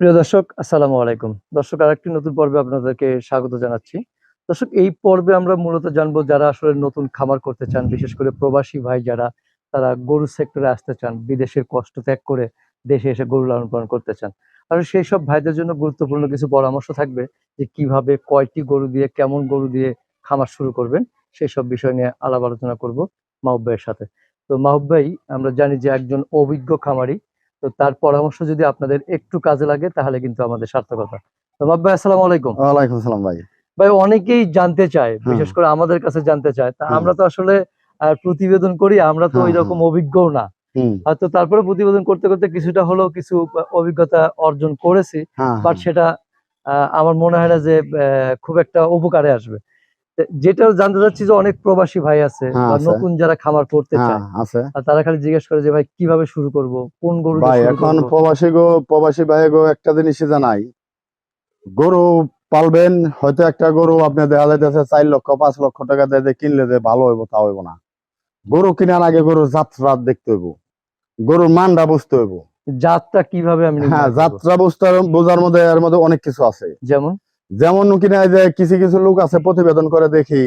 প্রিয় দর্শক, আসসালামু আলাইকুম। দর্শক, আরেকটি নতুন পর্বে আপনাদেরকে স্বাগত জানাচ্ছি। দর্শক, এই পর্বে আমরা মূলত জানব যারা আসলে নতুন খামার করতে চান, বিশেষ করে প্রবাসী ভাই যারা তারা গরু সেক্টরে আসতে চান, বিদেশের কষ্ট ত্যাগ করে দেশে এসে গরু লালন পালন করতে চান। আর সেই সব ভাইদের জন্য গুরুত্বপূর্ণ কিছু পরামর্শ থাকবে যে কীভাবে কয়টি গরু দিয়ে, কেমন গরু দিয়ে খামার শুরু করবেন, সেই সব বিষয় নিয়ে আলাপ আলোচনা করব মাহবুব ভাইয়ের সাথে। তো মাহবুব ভাই, আমরা জানি যে একজন অভিজ্ঞ খামারি তো তার পরামর্শ যদি আপনাদের একটু কাজে লাগে তাহলে কিন্তু আমাদের সার্থকতা। তো ভাই আসসালামু আলাইকুম। ওয়ালাইকুম সালাম ভাই। ভাই অনেকেই জানতে চায় বিশেষ করে আমাদের কাছে জানতে চায়। তা আমরা তো আসলে প্রতিবেদন করি আমরা তো হ্যাঁ, ওই রকম অভিজ্ঞও না। হয়তো তারপরে প্রতিবেদন করতে করতে কিছুটা হলেও কিছু অভিজ্ঞতা অর্জন করেছি। হ্যাঁ বাট সেটা আহ, আমার মনে হয় না যে খুব একটা উপকারে আসবে। তে যেটা জানতে চাচ্ছি যে অনেক প্রবাসী ভাই আছে হ্যাঁ। নতুন যারা খামার করতে হ্যাঁ চায় আছে। তারা খালি জিজ্ঞেস করে যে ভাই কীভাবে শুরু করব? কোন গরু ভাই এখন প্রবাসী গো প্রবাসী ভাই গো একটা জিনিসই জানাই গরু পালবেন হয়তো একটা গরু আপনি দেখা যাইতেছে চার লক্ষ পাঁচ লক্ষ টাকা দিয়ে কিনলে যে ভালো হইব তা হইব না। গরু কেনার আগে গরুর যাত্রা দেখতে হইব। গরুর মানটা বুঝতে হইব। জাতটা কীভাবে আমি হ্যাঁ যাত্রা বুঝতে বোঝার মধ্যে এর মধ্যে অনেক কিছু আছে। যেমন? যেমন কিনা যে কিছু কিছু লোক আছে প্রতিবেদন করে দেখি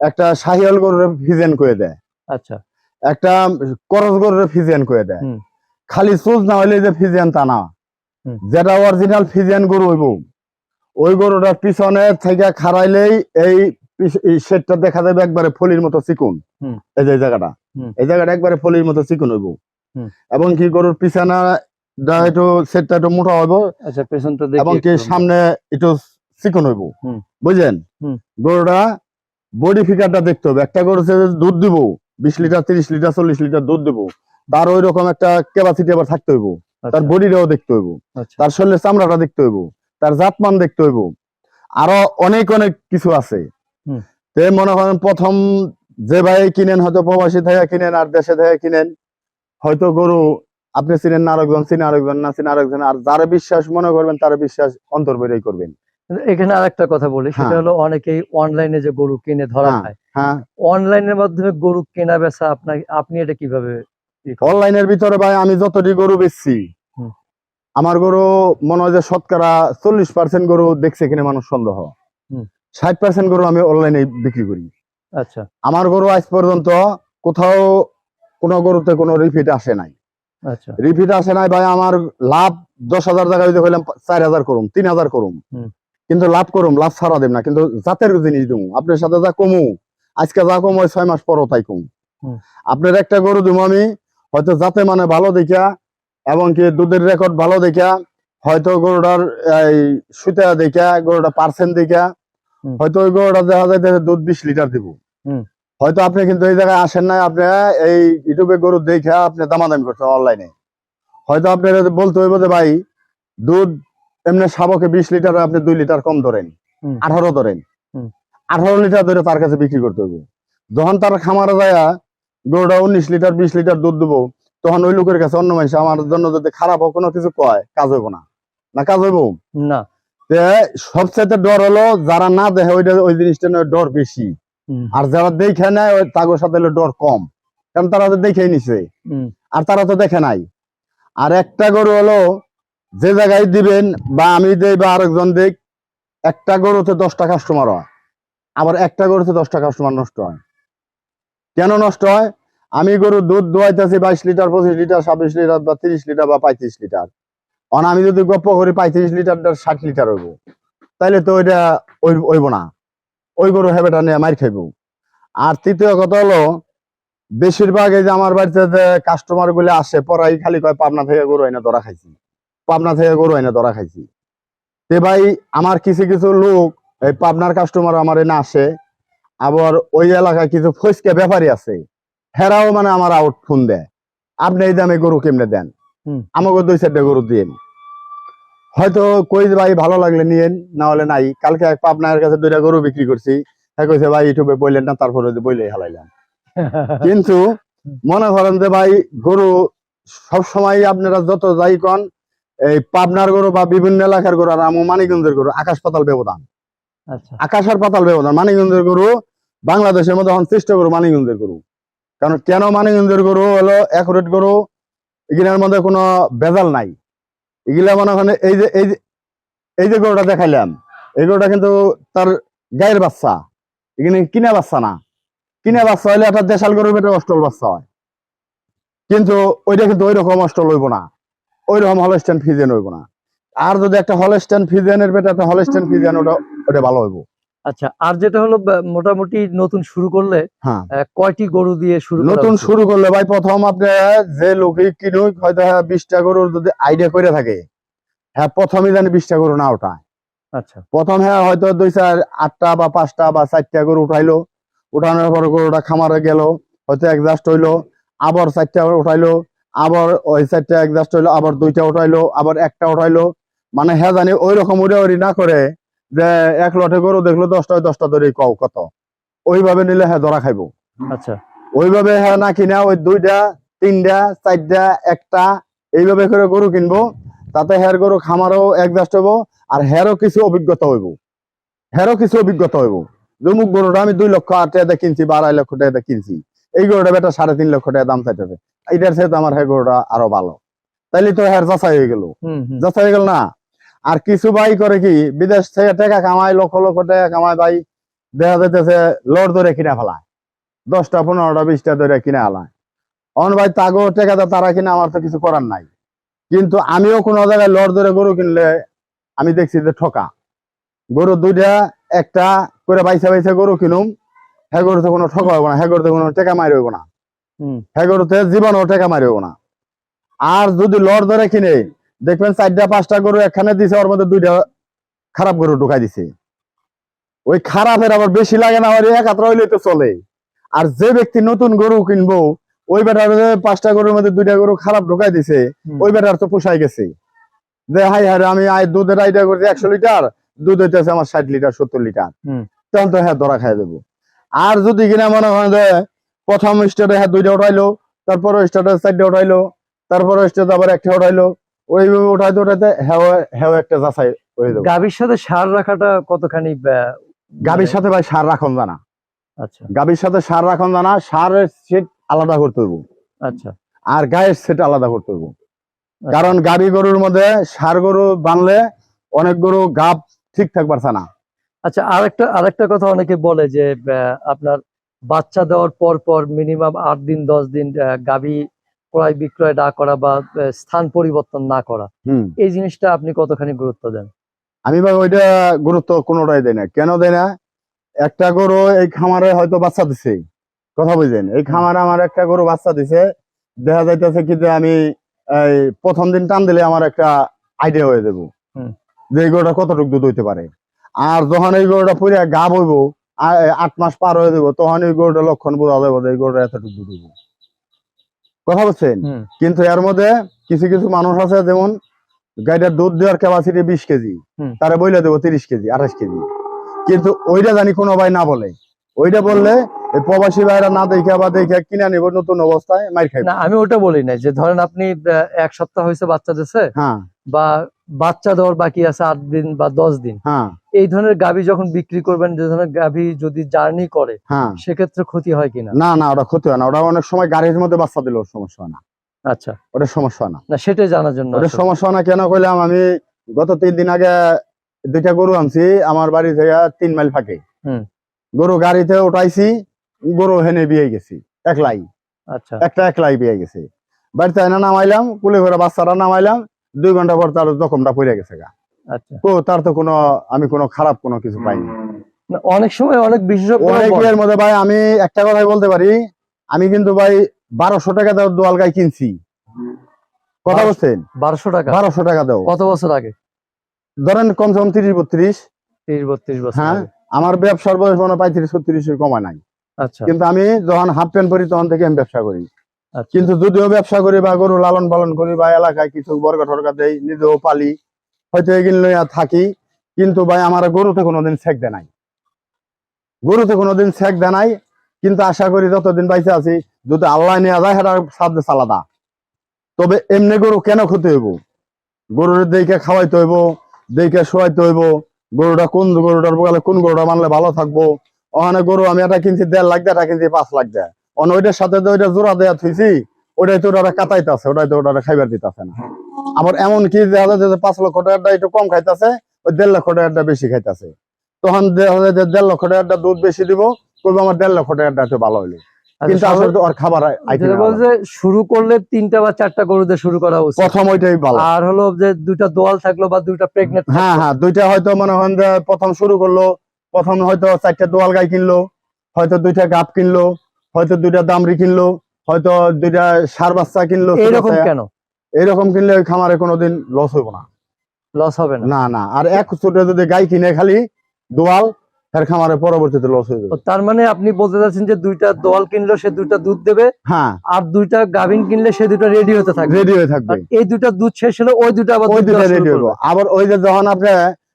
একটা সাহিয়াল গরুর ফিজেন করে দেয়। আচ্ছা। একটা করস গরুর ফিজিয়ান করে দেয়। খালি সুজ না হইলে যে ফিজিয়ান তা না। যেটা অরিজিনাল ফিজেন গরু হইব ওই গরুটার পিছনে থেকে খাড়াইলেই এই শেডটা দেখা যাবে একবারে ফলির মতো চিকুন। এই যে জায়গাটা। এই জায়গাটা একবারে ফলির মতো চিকুন হইব। এবং কি গরুর পিছানা একটু সেটটা একটু মোটা হইব। আচ্ছা এবং কি সামনে একটু চিকন হইব। বুঝলেন? গরুটা বডি ফিগারটা দেখতে হবে। একটা গরু দুধ দিব বিশ লিটার তিরিশ লিটার চল্লিশ লিটার দুধ দিব তার ওই রকম একটা ক্যাপাসিটি আবার থাকতে হইব। তার আচ্ছা, বডিটাও দেখতে হইব। আচ্ছা। তার শরীরের চামড়াটা দেখতে হইব। তার জাতমান দেখতে হইব। আরও অনেক অনেক কিছু আছে। তে মনে করেন প্রথম যে ভাই কিনেন হয়তো প্রবাসী থেকে কিনেন আর দেশে থেকে কিনেন হয়তো গরু আপনি চিনেন না আরেকজন চিনে আরেকজন না চিনে আরেকজন আর যারা বিশ্বাস মনে করবেন তার বিশ্বাস অন্তর বেরোই করবেন। কিন্তু আর একটা কথা বলি সেটা হ্যাঁ। হলো অনেকেই অনলাইনে যে গরু কিনে ধরা হ্যাঁ। খায়। হ্যাঁ। অনলাইনের মাধ্যমে গরু কেনা বেচা আপনার আপনি এটা কীভাবে অনলাইনের ভিতরে ভাই আমি যতটি গরু বেচছি আমার গরু মনে হয় যে শতকরা চল্লিশ পার্সেন্ট গরু দেখছে কিনে মানুষ সন্দেহ। ষাট পার্সেন্ট গরু আমি অনলাইনে বিক্রি করি। আচ্ছা। আমার গরু আজ পর্যন্ত কোথাও কোনো গরুতে কোনো রিপিট আসে নাই। আচ্ছা। রিপিট আসে নাই ভাই আমার লাভ দশ হাজার টাকা যদি হইলাম চার হাজার করুম তিন হাজার করুম। কিন্তু লাভ করুম লাভ ছাড়া দেব না কিন্তু জাতের জিনিস দিম। আপনার সাথে যা কমু আজকে যা কম ওই ছয় মাস পরও তাই কম। আপনার একটা গরু দিব আমি হয়তো যাতে মানে ভালো দেখা এবং কি দুধের রেকর্ড ভালো দেখা হয়তো গরুটার এই সুতা দেখা গরুটা পার্সেন্ট দেখা হয়তো ওই গরুটা দেখা যায় দুধ বিশ লিটার দিব। হয়তো আপনি কিন্তু এই জায়গায় আসেন নাই আপনি এই ইউটিউবে গরু দেখে আপনি দামাদামি করছেন অনলাইনে হয়তো আপনি বলতে হইব যে ভাই দুধ এমনি শাবকে বিশ লিটার আপনি দুই লিটার কম ধরেন আঠারো ধরেন। আঠারো লিটার ধরে তার কাছে বিক্রি করতে হইব যখন তার খামারে যায় গরুটা উনিশ লিটার বিশ লিটার দুধ দেবো তখন ওই লোকের কাছে অন্য মানুষ আমার জন্য যদি খারাপ হোক কোনো কিছু কয় কাজ হইব না। না কাজ হইব? না। তে সবচাইতে ডর হলো যারা না দেখে ওইটা ওই জিনিসটা নিয়ে ডর বেশি। আর যারা দেখে নেয় ওই তাগোর সাথে হলো ডর কম। কারণ তারা তো দেখেই নিছে। আর তারা তো দেখে নাই। আর একটা গরু হলো যে জায়গায় দিবেন বা আমি দেই বা আরেকজন দেখ একটা গরুতে দশটা কাস্টমার হয়। আবার একটা গরুতে দশটা কাস্টমার নষ্ট হয়। কেন নষ্ট হয়? আমি গরু দুধ দোয়াইতেছি বাইশ লিটার, পঁচিশ লিটার, ছাব্বিশ লিটার বা তিরিশ লিটার বা পঁয়ত্রিশ লিটার। অন আমি যদি গপ্প করি পঁয়ত্রিশ লিটার ষাট লিটার হইব। তাইলে তো ওইটা ওই- হইব না। ওই গরু হেবেটা নিয়ে মার খাইব। আর তৃতীয় কথা হলো, বেশিরভাগ এই যে আমার বাড়িতে যে কাস্টমারগুলো আসে, পরাই খালি কয় পাবনা থেকে গরু আইনা ধরা খাইছি। পাবনা থেকে গরু আইনা ধরা খাইছি। তে ভাই আমার কিছু কিছু লোক এই পাবনার কাস্টমার আমার এনে আসে। আবার ওই এলাকায় কিছু ফসকে ব্যাপারী আছে। হেরাও মানে আমার আউট ফোন দেয়। আপনি এই দামে গরু কেমনে দেন? আমাকে দুই চারটে গরু দিন হয়তো কই যে ভাই ভালো লাগলে নিয়েন না হলে নাই। কালকে এক পাবনার কাছে দুইটা গরু বিক্রি করছি। হ্যাঁ কইছে ভাই ইউটিউবে বললেন না তারপরে বইলে হালাইলাম। কিন্তু মনে করেন যে ভাই গরু সব সময় আপনারা যত যাই কন এই পাবনার গরু বা বিভিন্ন এলাকার গরু আর আমু মানিকগঞ্জের গরু আকাশ পাতাল ব্যবধান। আচ্ছা। আকাশ আর পাতাল ব্যবধান। মানিকগঞ্জের গরু বাংলাদেশের মধ্যে এখন চেষ্টা গরু মানিকগঞ্জের গরু। কারণ কেন মানিকগঞ্জের গরু হলো অ্যাকুরেট গরু? এগুলোর মধ্যে কোনো ভেজাল নাই। এগুলা মনে হয় এই যে এই যে এই যে গরুটা দেখাইলাম এই গরুটা কিন্তু তার গায়ের বাচ্চা। এখানে কিনা বাচ্চা না। কিনা বাচ্চা হলে একটা দেশাল গরুর পেটে অষ্টল বাচ্চা হয়। কিন্তু ওইটা কিন্তু ওই রকম অষ্টল হইব না। ওই রকম হলস্টেন ফিজেন হইব না। আর যদি একটা হলস্টেন ফিজেনের পেটে একটা হলস্টেন ফিজেন ওটা ওটা ভালো হইব। আচ্ছা আর যেটা হলো মোটামুটি নতুন শুরু করলে হ্যাঁ। কয়টি গরু দিয়ে শুরু নতুন শুরু করলে ভাই প্রথম আপনি যে লোকে কিনুক হয়তো হ্যাঁ বিশটা গরুর যদি আইডিয়া করে থাকে হ্যাঁ প্রথমে জানি বিশটা গরু না ওঠায়। আচ্ছা। প্রথম হ্যাঁ হয়তো দুই চার আটটা বা পাঁচটা বা চারটা গরু উঠাইলো উঠানোর পর গরুটা খামারে গেল হয়তো একজাস্ট হইল আবার চারটা উঠাইলো আবার ওই চারটা একজাস্ট হইল আবার দুইটা উঠাইলো আবার একটা উঠাইলো। মানে হ্যাঁ জানি ওই রকম উড়ে উড়ি না করে যে এক লটে গরু দেখল দশটা দশটা ধরে কও কত। ওইভাবে নিলে হ্যাঁ ধরা খাইবো। আচ্ছা। ওইভাবে হ্যাঁ না কিনা ওই দুইটা তিনটা চারটা একটা এইভাবে করে গরু কিনবো। তাতে হের গরু খামারও একজাস্ট হইব আর হেরও কিছু অভিজ্ঞতা হইব। হেরও কিছু অভিজ্ঞতা হইব। জমুক গরুটা আমি দুই লক্ষ আট টাকা কিনছি বা আড়াই লক্ষ টাকা কিনছি। এই গরুটা বেটা সাড়ে তিন লক্ষ টাকা দাম চাইতেছে। এটার সাথে আমার হ্যাঁ গরুটা আরও ভালো। তাইলে তো হ্যার যাচাই হয়ে গেল। যাচাই হয়ে গেল না। আর কিছু ভাই করে কি বিদেশ থেকে টাকা কামায় লক্ষ লক্ষ টাকা কামায় ভাই দেখা যাইতেছে লড় ধরে কিনা ফেলায়। দশটা পনেরোটা বিশটা ধরে কিনা ফেলায়। অন ভাই তাগো টাকা তারা কিনা আমার তো কিছু করার নাই। কিন্তু আমিও কোনো জায়গায় লড় ধরে গরু কিনলে আমি দেখছি যে ঠকা। গরু দুইটা একটা করে বাইসা বাইসা গরু কিনুম হ্যাঁ গরুতে কোনো ঠকা হইব না হ্যাঁ গরুতে কোনো টাকা মারি হইব না। হুম। হ্যাঁ গরুতে জীবনও টাকা মারি না। আর যদি লড় ধরে কিনে দেখবেন চারটা পাঁচটা গরু একখানে দিছে ওর মধ্যে দুইটা খারাপ গরু ঢুকাই দিছে। ওই খারাপের আবার বেশি লাগে না ওই একাত্র হইলে তো চলে। আর যে ব্যক্তি নতুন গরু কিনবো ওই বেটার পাঁচটা গরুর মধ্যে দুইটা গরু খারাপ ঢুকাই দিছে। ওই বেটার তো পোষাই গেছে। যে হাই হাই আমি আয় দুধের আইডিয়া করছি একশো লিটার দুধ হইতেছে আমার ষাট লিটার সত্তর লিটার। তখন তো হ্যাঁ ধরা খাই দেবো। আর যদি কিনা মনে হয় যে প্রথম স্টেটে হ্যাঁ দুইটা উঠাইলো তারপরে স্টেটে চারটা উঠাইলো তারপরে স্টেটে আবার একটা উঠাইলো। ওইভাবে উঠাইতে উঠাইতে হ্যাঁ হ্যাঁ একটা যাচাই হয়ে যাবে। গাভীর সাথে সার রাখাটা কতখানি গাভীর মানে- সাথে ভাই সার রাখন জানা। আচ্ছা। গাভীর সাথে সার রাখন জানা সারের সেট আলাদা করতে হইব। আচ্ছা। আর গায়ের সেট আলাদা করতে হইব। আচ্ছা। কারণ গাভী গরুর মধ্যে সার গরু বানলে অনেক গরু গাব ঠিক থাক পারছে না। আচ্ছা আরেকটা আরেকটা কথা অনেকে বলে যে আপনার বাচ্চা দেওয়ার পর পর মিনিমাম আট দিন দশ দিন গাভী ক্রয় বিক্রয় না করা বা স্থান পরিবর্তন না করা এই জিনিসটা আপনি কতখানি গুরুত্ব দেন? আমি ভাই ওইটা গুরুত্ব কোনোটাই দেয় না। কেন দেয় না? একটা গরু এই খামারে হয়তো বাচ্চা দিছে। কথা বুঝলেন এই খামারে আমার একটা গরু বাচ্চা দিছে। দেখা যাইতেছে কি যে আমি এই প্রথম দিন টান দিলে আমার একটা আইডিয়া হয়ে হুম। যে এই গরুটা কতটুকু দুধ হইতে পারে? আর যখন এই গরুটা পুরে গা হইব আ- আট মাস পার হয়ে যাব তখন ওই গরুটা লক্ষণ বোঝা যাব যে এই গরুটা এতটুকু দুধ কথা বলছেন কিন্তু এর মধ্যে কিছু কিছু মানুষ আছে যেমন গাইটার দুধ দেওয়ার ক্যাপাসিটি বিশ কেজি। তারা বইলে দেবো তিরিশ কেজি আঠাশ কেজি। কিন্তু ওইটা জানি কোনো ভাই না বলে। ওইটা বললে প্রবাসী ভাইরা না দেখে বা দেখে কিনে নিব নতুন অবস্থায় মাইর খাইবে। না আমি ওটা বলি নাই যে ধরেন আপনি এক সপ্তাহ হয়েছে বাচ্চা দিছে হ্যাঁ। বা বাচ্চা দেওয়ার বাকি আছে আট দিন বা দশ দিন। হ্যাঁ। এই ধরনের গাভী যখন বিক্রি করবেন যে ধরনের গাভী যদি জার্নি করে হ্যাঁ। সেক্ষেত্রে ক্ষতি হয় কিনা? না না ওটা ক্ষতি হয় না। ওটা অনেক সময় গাড়ির মধ্যে বাচ্চা দিলেও সমস্যা হয় না। আচ্ছা। ওটা সমস্যা না। না সেটাই জানার জন্য ওটা সমস্যা না কেন কইলাম? আমি গত তিন দিন আগে দুইটা গরু আনছি আমার বাড়ি থেকে তিন মাইল ফাঁকে। হুম। গরু গাড়িতে উঠাইছি গরু হেনে বিয়ে গেছি একলাই। আচ্ছা। একটা একলাই বিয়ে গেছে। বাড়িতে এনে নামাইলাম কুলে ঘরে বাচ্চারা নামাইলাম দুই ঘণ্টা পর তার জখমটা পড়ে গেছে গা। আচ্ছা। ও তার তো কোনো আমি কোনো খারাপ কোনো কিছু পাইনি। অনেক সময় অনেক বিশেষজ্ঞ মধ্যে ভাই আমি একটা কথাই বলতে পারি আমি কিন্তু ভাই বারোশো টাকা দেওয়ার দোয়াল গাই কিনছি। কথা বলছেন? বারোশো টাকা। বারোশো টাকা দেও। কত বছর আগে? ধরেন কমসে কম তিরিশ বত্রিশ। তিরিশ বত্রিশ বছর হ্যাঁ। আমার ব্যবসার বয়স মনে পঁয়ত্রিশ ছত্রিশের কমা নাই। আচ্ছা। কিন্তু আমি যখন হাফ প্যান্ট পরি তখন থেকে আমি ব্যবসা করি। আচ্ছা। কিন্তু যদিও ব্যবসা করি বা গরু লালন পালন করি বা এলাকায় কিছু বর্গা টর্গা দেই নিজেও পালি। হয়তো এগুলো লইয়া থাকি, কিন্তু ভাই আমার গরুতে কোনোদিন ছেক দেয় নাই। গরুতে কোনোদিন ছেক দেয় নাই, কিন্তু আশা করি যতদিন বাইসে আছি, যদি আল্লাহ নিয়ে যায় সেটা সাধ্য আলাদা। তবে এমনি গরু কেন ক্ষতি হইব? গরুর দেখে খাওয়াইতে হইব, দেখে শোয়াইতে হইব, গরুটা কোন গরুটার বগালে কোন গরুটা মানলে ভালো থাকব? ওখানে গরু আমি এটা কিনছি দেড় লাখ দেয় এটা কিনছি পাঁচ লাখ দেয়। অন ওইটার সাথে তো ওইটা জোড়া দেয়া থুইছি ওটাই তো ওরা কাটাইতেছে ওটাই তো ওরা খাইবার দিতেছে না। আবার এমন কি দেখা যাচ্ছে যে পাঁচ লক্ষ টাকাটা একটু কম খাইতেছে ওই দেড় লক্ষ টাকাটা বেশি খাইতেছে। তখন দেখা যায় যে দেড় লক্ষ টাকাটা দুধ বেশি দিব করব আমার দেড় লক্ষ টাকাটা একটু ভালো হইল। কিন্তু আচ্ছা, আসলে তো ওর খাবার বলছে শুরু করলে তিনটা বা চারটা গরু দিয়ে শুরু করা উচিত। প্রথম ওইটাই ভালো। আর হলো যে দুইটা দোয়াল থাকল বা দুইটা প্রেগনেন্ট হ্যাঁ হ্যাঁ দুইটা হয়তো মনে যে প্রথম শুরু করল প্রথম হয়তো চারটা দোয়াল গাই কিনলো হয়তো দুইটা গাপ কিনলো হয়তো দুইটা দামরি কিনলো হয়তো দুইটা সার বাচ্চা কিনলো ছোট। কেন? এইরকম কিনলে ওই খামারে কোনোদিন লস হইব না। লস হবে না? না না। আর এক ছোট যদি গাই কিনে খালি দোয়াল তার খামারে পরবর্তীতে লস হয়ে যাবে। তার মানে আপনি বলতে চাচ্ছেন যে দুইটা দোয়াল কিনলো সে দুইটা দুধ দেবে হ্যাঁ। আর দুইটা গাভিন কিনলে সে দুটো রেডি হতে থাকবে। রেডি হয়ে থাকবে। এই দুটা দুধ শেষ হলে ওই দুটো আবার ওই রেডি করবে। আবার ওই যে যখন আপনি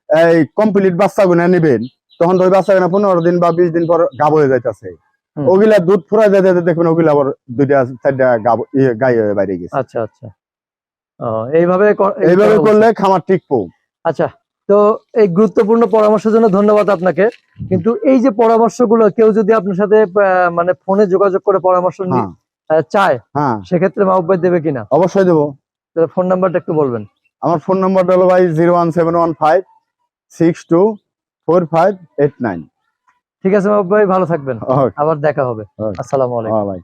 এই কমপ্লিট বাচ্চা গুনা নিবেন তখন ওই বাচ্চা গুনা পনেরো দিন বা বিশ দিন পর গাব হয়ে যাইতেছে। ওগুলা দুধ ফুরাই যাইতে যাইতে দেখবেন ওগুলা আবার দুইটা চারটা গাব ইয়ে, গাই হয়ে বাইরে গেছে। আচ্ছা আচ্ছা। এইভাবে এইভাবে করলে খামার টিকবো। আচ্ছা তো এই গুরুত্বপূর্ণ পরামর্শের জন্য ধন্যবাদ আপনাকে। কিন্তু এই যে পরামর্শগুলো কেউ যদি আপনার সাথে মানে ফোনে যোগাযোগ করে পরামর্শ হ্যাঁ। চায় হ্যাঁ। সেক্ষেত্রে মাহবুব ভাই দেবে কিনা? অবশ্যই দেবো। তাহলে ফোন নাম্বারটা একটু বলবেন। আমার ফোন নাম্বারটা হলো ভাই zero one seven one five six two four five eight nine. ঠিক আছে ভাই ভালো থাকবেন। আবার দেখা হবে। আসসালামাইকুম আসসালামু আলাইকুম। ভাই